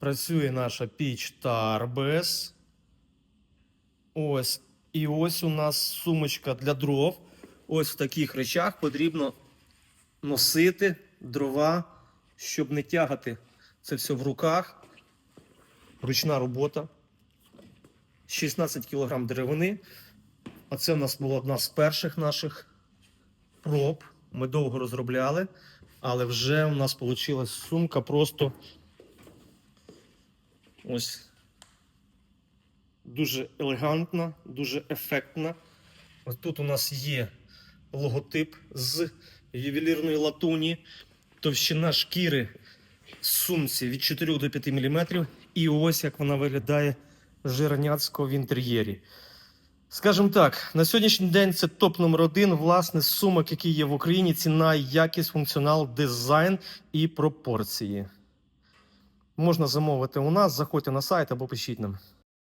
Працює наша піч Тарбес. Ось. І ось у нас сумочка для дров. Ось в таких речах потрібно носити дрова, щоб не тягати це все в руках. Ручна робота. 16 кг деревини. А це в нас була одна з перших наших проб. Ми довго розробляли, але вже у нас вийшла сумка просто ось дуже елегантна, дуже ефектна. Тут у нас є логотип з ювелірної латуні, товщина шкіри в сумці від 4 до 5 мм. І ось як вона виглядає жирняцько в інтер'єрі. Скажімо так, на сьогоднішній день це топ номер один власне сумок, які є в Україні. Ціна, якість, функціонал, дизайн і пропорції. Можна замовити у нас, заходьте на сайт або пишіть нам.